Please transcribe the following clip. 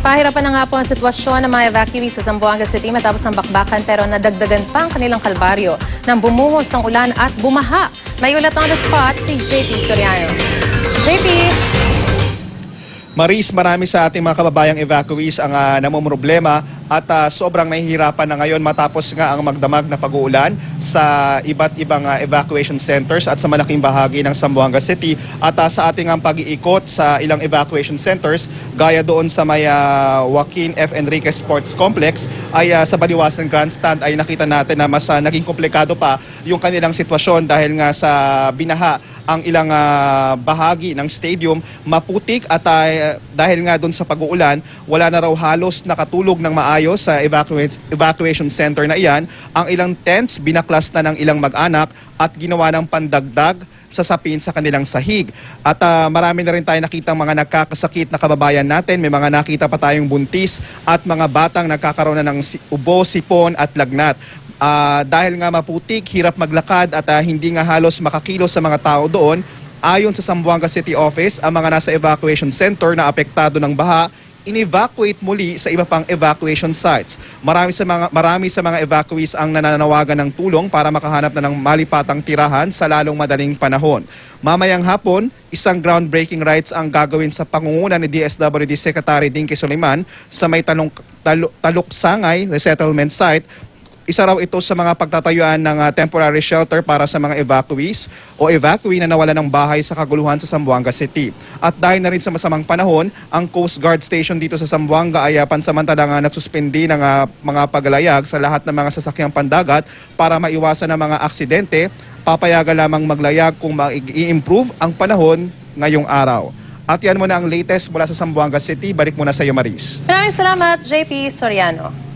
Pahirapan na nga po ang sitwasyon ng mga evacuees sa Zamboanga City matapos ang bakbakan pero nadagdagan pa ang kanilang kalbaryo nang bumuhos ang ulan at bumaha. May ulat on the spot si JP Soriano. JP! Maris, marami sa ating mga kababayang evacuees ang uh, namumroblema at ah, sobrang nahihirapan na ngayon matapos nga ang magdamag na pag-uulan sa iba't ibang ah, evacuation centers at sa malaking bahagi ng Zamboanga City at ah, sa ating ang pag-iikot sa ilang evacuation centers gaya doon sa may ah, Joaquin F. Enriquez Sports Complex ay ah, sa Baliwasan Grandstand ay nakita natin na mas ah, naging komplikado pa yung kanilang sitwasyon dahil nga sa binaha ang ilang ah, bahagi ng stadium maputik at ah, dahil nga doon sa pag-uulan wala na raw halos nakatulog ng maayos sa evacuate- evacuation center na iyan ang ilang tents binaklas na ng ilang mag-anak at ginawa ng pandagdag sa sapin sa kanilang sahig. At ah, marami na rin tayo nakitang mga nagkakasakit na kababayan natin. May mga nakita pa tayong buntis at mga batang nagkakaroon na ng ubo, sipon at lagnat. Ah, dahil nga maputik, hirap maglakad at ah, hindi nga halos makakilos sa mga tao doon, ayon sa Zamboanga City Office, ang mga nasa evacuation center na apektado ng baha, in-evacuate muli sa iba pang evacuation sites. Marami sa mga marami sa mga evacuees ang nananawagan ng tulong para makahanap na ng malipatang tirahan sa lalong madaling panahon. Mamayang hapon, isang groundbreaking rights ang gagawin sa pangunguna ni DSWD Secretary Dinky Soliman sa may talong, talo, Taluksangay Resettlement Site isa raw ito sa mga pagtatayuan ng ah, temporary shelter para sa mga evacuees o evacuee na nawala ng bahay sa kaguluhan sa Zamboanga City. At dahil na rin sa masamang panahon, ang Coast Guard Station dito sa Zamboanga ay uh, pansamantalang uh, nagsuspindi ng ah, mga paglayag sa lahat ng mga sasakyang pandagat para maiwasan ang mga aksidente. Papayagan lamang maglayag kung ma-improve ang panahon ngayong araw. At yan muna ang latest mula sa Zamboanga City. Balik muna sa iyo, Maris. Maraming salamat, JP Soriano.